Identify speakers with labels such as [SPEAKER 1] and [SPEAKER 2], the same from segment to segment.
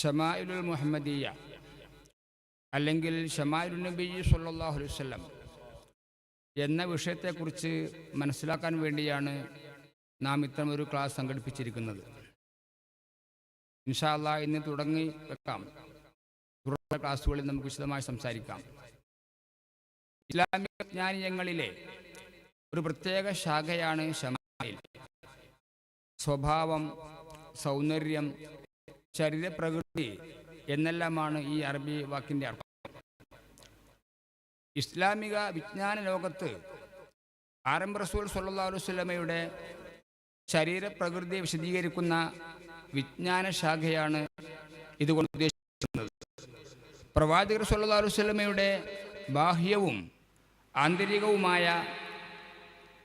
[SPEAKER 1] ഷമായിലുൽ മുഹമ്മദീയ അല്ലെങ്കിൽ ഷമായിലുൽ നബി അലൈഹി വസല്ലം എന്ന വിഷയത്തെക്കുറിച്ച് മനസ്സിലാക്കാൻ വേണ്ടിയാണ് നാം ഇത്തരം ഒരു ക്ലാസ് സംഘടിപ്പിച്ചിരിക്കുന്നത്. ഇൻഷാല്ല ഇന്ന് തുടങ്ങി വെക്കാം. തുടർന്നുള്ള ക്ലാസ്സുകളിൽ നമുക്ക് വിശദമായി സംസാരിക്കാം. ഇസ്ലാമിക ജ്ഞാനീയങ്ങളിലെ ഒരു പ്രത്യേക ശാഖയാണ് ഷമായിൽ. സ്വഭാവം സൗന്ദര്യം ശരീരപ്രകൃതി എന്നെല്ലാമാണ് ഈ അറബി വാക്കിന്റെ അർത്ഥം. ഇസ്ലാമിക വിജ്ഞാന ലോകത്ത് ആരം റസൂൽ സുല്ലാസ്വലമയുടെ അലൈഹി വസല്ലമയുടെ ശരീരപ്രകൃതിയെ വിശദീകരിക്കുന്ന വിജ്ഞാന ശാഖയാണ് ഇതുകൊണ്ട് ഉദ്ദേശിക്കുന്നത്. പ്രവാചകർ സുല്ലാസ്വലമയുടെ ബാഹ്യവും ആന്തരികവുമായ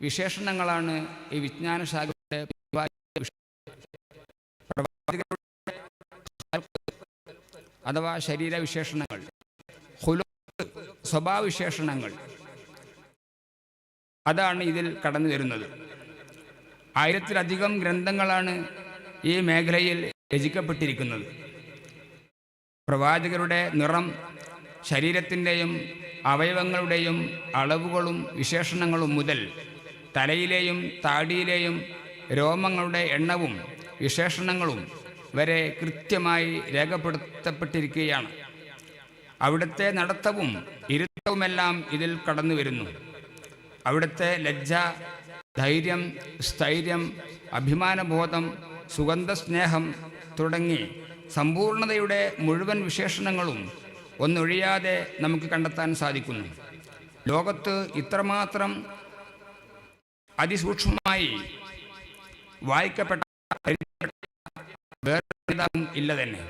[SPEAKER 1] വിശേഷണങ്ങളാണ് ഈ വിജ്ഞാന ശാഖയുടെ അഥവാ ശരീരവിശേഷണങ്ങൾ സ്വഭാവവിശേഷണങ്ങൾ. അതാണ് ഇതിൽ കടന്നു വരുന്നത്. ആയിരത്തിലധികം ഗ്രന്ഥങ്ങളാണ് ഈ മേഖലയിൽ രചിക്കപ്പെട്ടിരിക്കുന്നത്. പ്രവാചകരുടെ നിറം ശരീരത്തിന്റെയും അവയവങ്ങളുടെയും അളവുകളും വിശേഷണങ്ങളും മുതൽ തലയിലെയും താടിയിലെയും രോമങ്ങളുടെ എണ്ണവും വിശേഷണങ്ങളും വരെ കൃത്യമായി രേഖപ്പെടുത്തപ്പെട്ടിരിക്കുകയാണ്. അവിടുത്തെ നടത്തവും ഇരുത്തവുമെല്ലാം ഇതിൽ കടന്നു വരുന്നു. അവിടുത്തെ ലജ്ജ ധൈര്യം സ്ഥൈര്യം അഭിമാനബോധം സുഗന്ധസ്നേഹം തുടങ്ങി സമ്പൂർണതയുടെ മുഴുവൻ വിശേഷണങ്ങളും ഒന്നൊഴിയാതെ നമുക്ക് കണ്ടെത്താൻ സാധിക്കുന്നു. ലോകത്ത് ഇത്രമാത്രം അതിസൂക്ഷ്മമായി വായിക്കപ്പെട്ട വേറെ ഇല്ല തന്നെ.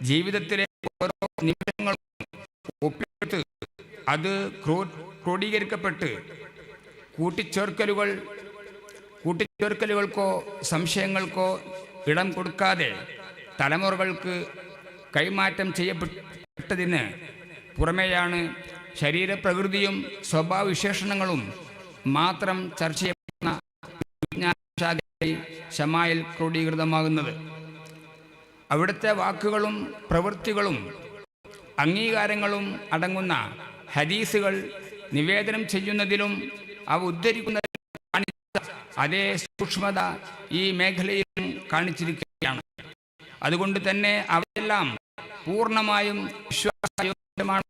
[SPEAKER 1] ജീവിതത്തിലെ ഓരോ നിമിഷങ്ങളും ഒപ്പിട്ട് അത് ക്രോ- ക്രോഡീകരിക്കപ്പെട്ട് കൂട്ടിച്ചേർക്കലുകൾ കൂട്ടിച്ചേർക്കലുകൾക്കോ സംശയങ്ങൾക്കോ ഇടം കൊടുക്കാതെ തലമുറകൾക്ക് കൈമാറ്റം ചെയ്യപ്പെട്ടതിന് പുറമെയാണ് ശരീരപ്രകൃതിയും സ്വഭാവവിശേഷണങ്ങളും മാത്രം ചർച്ച ചെയ്യപ്പെടുന്ന ഷമായിൽ ക്രോഡീകൃതമാകുന്നത്. അവിടുത്തെ വാക്കുകളും പ്രവൃത്തികളും അംഗീകാരങ്ങളും അടങ്ങുന്ന ഹദീസുകൾ നിവേദനം ചെയ്യുന്നതിലും അവ ഉദ്ധരിക്കുന്ന അതേ സൂക്ഷ്മത ഈ മേഖലയിലും കാണിച്ചിരിക്കുകയാണ് അതുകൊണ്ട് തന്നെ അവയെല്ലാം പൂർണമായും പറയാം.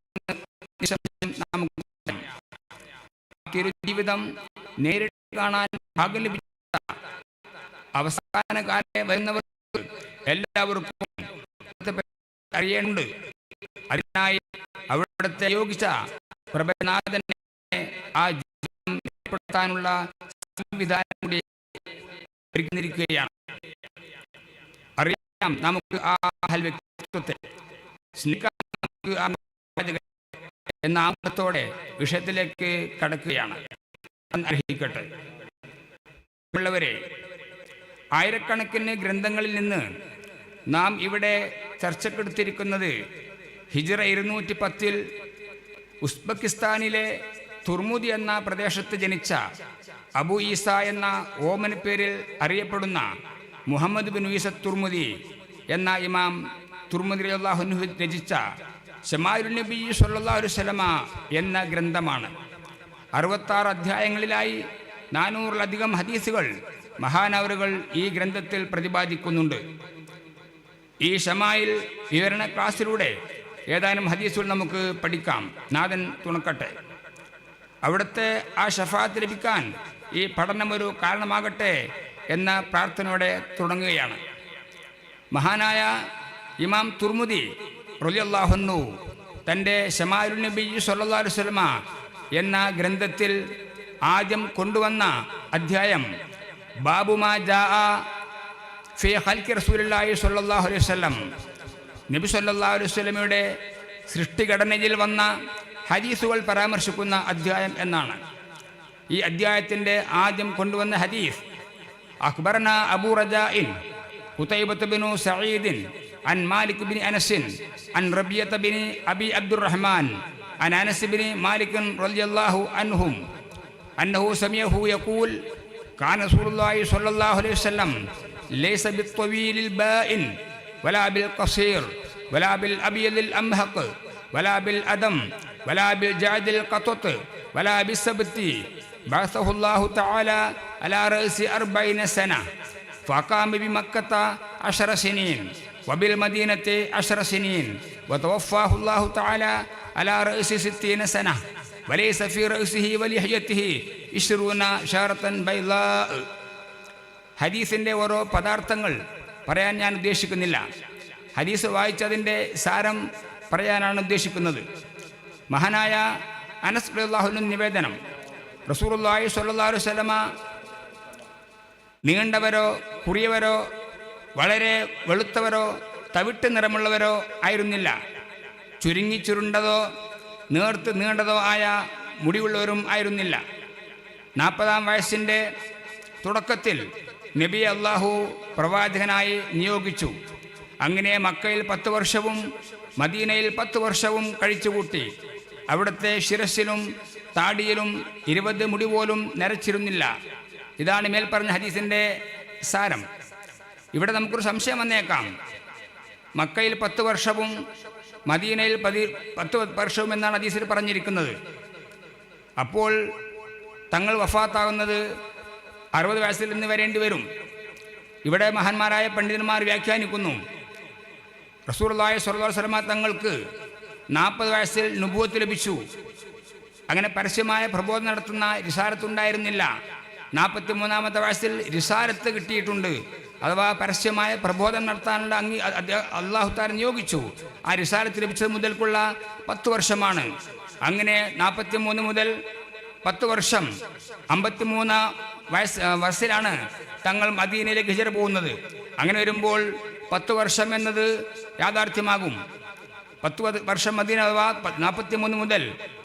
[SPEAKER 1] തിരുജീവിതം നേരിട്ട് കാണാൻ ഭാഗ്യം ലഭിച്ച അവസാന കാലം വരുന്നവർക്ക് എല്ലാവർക്കും അറിയേണ്ടത് അതിനായി അവിടുത്തെ യോഗിച്ച പ്രഭനാഥനെ ആ ഏർപ്പെടുത്താനുള്ള സംവിധാനം കൂടി ഒരുക്കിയിരിക്കുകയാണ്. അറിയാം നമുക്ക് ആ വ്യക്തിത്വത്തെ എന്ന ആമത്തോടെ വിഷയത്തിലേക്ക് കടക്കുകയാണ്. അർഹിക്കട്ടെ ഉള്ളവരെ ആയിരക്കണക്കിന് ഗ്രന്ഥങ്ങളിൽ നിന്ന് നാം ഇവിടെ ചർച്ചക്കെടുത്തിരിക്കുന്നത് ഹിജറ ഇരുന്നൂറ്റി പത്തിൽ ഉസ്ബെക്കിസ്ഥാനിലെ തുർമുദി എന്ന പ്രദേശത്ത് ജനിച്ച അബു ഈസ എന്ന ഓമന പേരിൽ അറിയപ്പെടുന്ന മുഹമ്മദ് ബിൻ ഈസ തുർമുദി എന്ന ഇമാം തുർമുദി അള്ളാഹുനു രചിച്ച ഷമാരു നബി സല്ലല്ലാഹു സലമ എന്ന ഗ്രന്ഥമാണ്. അറുപത്താറ് അധ്യായങ്ങളിലായി നാനൂറിലധികം ഹദീസുകൾ മഹാനവറുകൾ ഈ ഗ്രന്ഥത്തിൽ പ്രതിപാദിക്കുന്നുണ്ട്. ഈ ഷമായിൽ വിവരണ ക്ലാസ്സിലൂടെ ഏതാനും ഹദീസുകൾ നമുക്ക് പഠിക്കാം. നാഥൻ തുണക്കട്ടെ. അവിടുത്തെ ആ ഷഫാത്ത് ലഭിക്കാൻ ഈ പഠനം ഒരു കാരണമാകട്ടെ എന്ന പ്രാർത്ഥനയോടെ തുടങ്ങുകയാണ്. മഹാനായ ഇമാം തുർമുദി റുലിയല്ലാഹുന്നു തന്റെ ഷമാരു നബി അലൈഹി വസല്ലമ എന്ന ഗ്രന്ഥത്തിൽ ആദ്യം കൊണ്ടുവന്ന അധ്യായം ബാബുമാ ജാ അലൈഹി നബി സല്ലാ അലൈഹി സൃഷ്ടിഘടനയിൽ വന്ന ഹദീസുകൾ പരാമർശിക്കുന്ന അധ്യായം എന്നാണ്. ഈ അധ്യായത്തിന്റെ ആദ്യം കൊണ്ടുവന്ന ഹദീസ് അക്ബർന അബൂ റജാഇൻ കുതൈബത്ത് ബിനു സഈദിൻ അൻ മാലിക് ബിൻ അനസിൻ അൻ റബിയത്ത് ബിൻ അബി അബ്ദുറഹ്മാൻ അൻ അനസ് ബിൻ മാലിക് റളിയല്ലാഹു അൻഹും അന്നഹു സമിയഹു യഖൂൽ كان رسول الله صلى الله عليه وسلم ليس بالطويل البائن ولا بالقصير ولا بالأبيض الأمهق ولا بالأدم ولا بالجعد القطط ولا بالسبت. بعثه الله تعالى على رأس أربعين سنة فأقام بمكة عشر سنين وبالمدينة عشر سنين وتوفاه الله تعالى على رأس ستين سنة. وليس في رأسه ولحيته عشرون شارة بيضاء ഹദീസിൻ്റെ ഓരോ പദാർത്ഥങ്ങൾ പറയാൻ ഞാൻ ഉദ്ദേശിക്കുന്നില്ല ഹദീസ് വായിച്ചതിൻ്റെ സാരം പറയാനാണ് ഉദ്ദേശിക്കുന്നത് മഹാനായ അനസ് അള്ളാഹുവിൻ നിവേദനം റസൂറുല്ലാഹി സ്വല്ലല്ലാഹു അലൈഹി വസല്ലമ നീണ്ടവരോ കുറിയവരോ വളരെ വെളുത്തവരോ തവിട്ട് നിറമുള്ളവരോ ആയിരുന്നില്ല ചുരുങ്ങി ചുരുണ്ടതോ നേർത്ത് നീണ്ടതോ ആയ മുടിയുള്ളവരും ആയിരുന്നില്ല. നാൽപ്പതാം വയസ്സിന്റെ തുടക്കത്തിൽ നബി അള്ളാഹു പ്രവാചകനായി നിയോഗിച്ചു. അങ്ങനെ മക്കയിൽ പത്ത് വർഷവും മദീനയിൽ പത്ത് വർഷവും കഴിച്ചുകൂട്ടി. അവിടുത്തെ ശിരസിലും താടിയിലും ഇരുപത് മുടി പോലും നരച്ചിരുന്നില്ല. ഇതാണ് മേൽപ്പറഞ്ഞ ഹദീസിന്റെ സാരം. ഇവിടെ നമുക്കൊരു സംശയം വന്നേക്കാം. മക്കയിൽ പത്ത് വർഷവും മദീനയിൽ പതി പത്ത് വർഷവും എന്നാണ് ഹദീസിൽ പറഞ്ഞിരിക്കുന്നത്. അപ്പോൾ തങ്ങൾ വഫാത്താകുന്നത് അറുപത് വയസ്സിൽ നിന്ന് വരേണ്ടി വരും. ഇവിടെ മഹാന്മാരായ പണ്ഡിതന്മാർ വ്യാഖ്യാനിക്കുന്നു. റസൂർലായ സ്വലമ തങ്ങൾക്ക് നാൽപ്പത് വയസ്സിൽ നുഭൂത്ത് ലഭിച്ചു. അങ്ങനെ പരസ്യമായ പ്രബോധനം നടത്തുന്ന റിസാരത്തുണ്ടായിരുന്നില്ല നാൽപ്പത്തി മൂന്നാമത്തെ വയസ്സിൽ റിസാരത്ത് കിട്ടിയിട്ടുണ്ട്. അഥവാ പരസ്യമായ പ്രബോധനം നടത്താനുള്ള അദ്ദേഹം താരം നിയോഗിച്ചു. ആ റിസാലത്ത് ലഭിച്ചത് മുതൽക്കുള്ള പത്ത് വർഷമാണ്. അങ്ങനെ നാൽപ്പത്തി മൂന്ന് മുതൽ പത്ത് വർഷം അമ്പത്തിമൂന്ന് വയസ്സ് വയസ്സിലാണ് തങ്ങൾ മദീനയിലേക്ക് ഹിജറ പോകുന്നത്. അങ്ങനെ വരുമ്പോൾ പത്ത് വർഷം എന്നത് യാഥാർത്ഥ്യമാകും. പത്ത് പത് വർഷം മദീന അഥവാ നാൽപ്പത്തി മൂന്ന് മുതൽ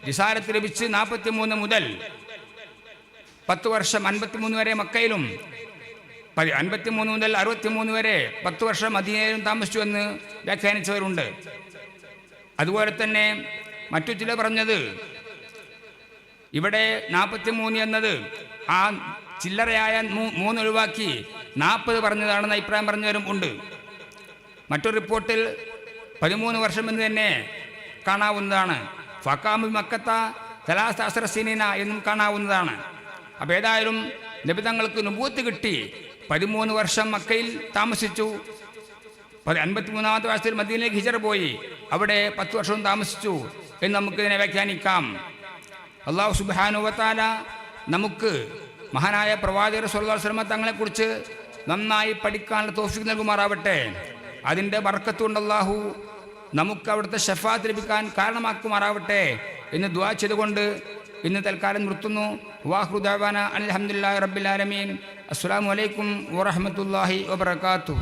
[SPEAKER 1] റിസാലത്ത് ലഭിച്ച് നാൽപ്പത്തി മൂന്ന് മുതൽ പത്ത് വർഷം അൻപത്തിമൂന്ന് വരെ മക്കയിലും അൻപത്തിമൂന്ന് മുതൽ അറുപത്തിമൂന്ന് വരെ പത്ത് വർഷം മദീനയിലും താമസിച്ചു എന്ന് വ്യാഖ്യാനിച്ചവരുണ്ട്. അതുപോലെ തന്നെ മറ്റു ചില പറഞ്ഞത് ഇവിടെ നാൽപ്പത്തി മൂന്ന് എന്നത് ആ ചില്ലറയായ മൂന്ന് ഒഴിവാക്കി നാൽപ്പത് പറഞ്ഞതാണെന്ന് അഭിപ്രായം പറഞ്ഞവരും ഉണ്ട്. മറ്റൊരു റിപ്പോർട്ടിൽ പതിമൂന്ന് വർഷം എന്ന് തന്നെ കാണാവുന്നതാണ്. ഫക്കാമി മക്കത്ത കലാശാസ്ത്രസീന എന്നും കാണാവുന്നതാണ്. അപ്പോൾ ഏതായാലും ലഭിതങ്ങൾക്ക് നുപൂത്ത് കിട്ടി. പതിമൂന്ന് വർഷം മക്കയിൽ താമസിച്ചു. അൻപത്തിമൂന്നാമത്തെ വയസ്സിൽ മദീനയിലേക്ക് ഹിജർ പോയി. അവിടെ പത്ത് വർഷവും താമസിച്ചു എന്ന് നമുക്കിതിനെ വ്യാഖ്യാനിക്കാം. അള്ളാഹു സുബാനുവത്താല നമുക്ക് മഹാനായ പ്രവാചകർ തങ്ങളെ തങ്ങളെക്കുറിച്ച് നന്നായി പഠിക്കാനുള്ള തോഫിക്ക് നൽകുമാറാവട്ടെ. അതിന്റെ വർക്കത്തുകൊണ്ട് അള്ളാഹു നമുക്ക് അവിടുത്തെ ഷഫാത്ത് ലഭിക്കാൻ കാരണമാക്കുമാറാവട്ടെ എന്ന് ദ്വാ ചെയ്തുകൊണ്ട് ഇന്ന് തൽക്കാലം നിർത്തുന്നു. വാഹുദാന അലഹമുല്ലാ റബ്ബിലാലമീൻ അസ്സാം വലൈക്കും വാഹമത്തല്ലാഹി വാബർക്കാത്തു